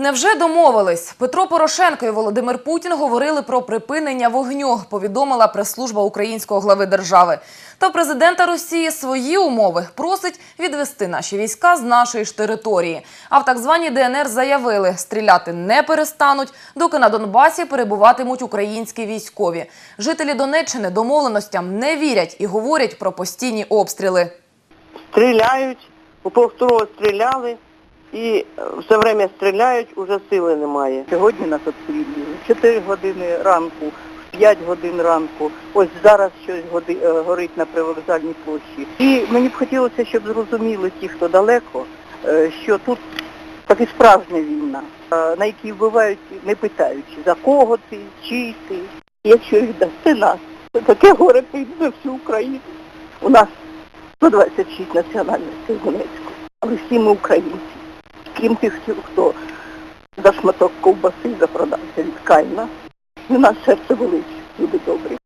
Невже домовились? Петро Порошенко і Володимир Путін говорили про припинення вогню, повідомила прес-служба українського глави держави. Та президента Росії свої умови просить відвести наші війська з нашої ж території. А в так званій ДНР заявили, стріляти не перестануть, доки на Донбасі перебуватимуть українські військові. Жителі Донеччини домовленостям не вірять і говорять про постійні обстріли. стріляють, у повторно стріляли і е, все время стріляють, уже сили немає. Сьогодні нас обстрілюють. 4 години ранку, 5 годин ранку. Ось зараз щось годи- е, горить на привокзальній площі. І мені б хотілося, щоб зрозуміли ті, хто далеко, е, що тут таки справжня війна, на якій вбивають, не питаючи, за кого ти, чий ти. Якщо їх дасте нас, то таке горе прийде на всю Україну. У нас 126 національностей в Донецьку, але всі ми українці. Крім тих, хто за шматок ковбаси запродався від Кайна. І у нас серце болить, люди добрі.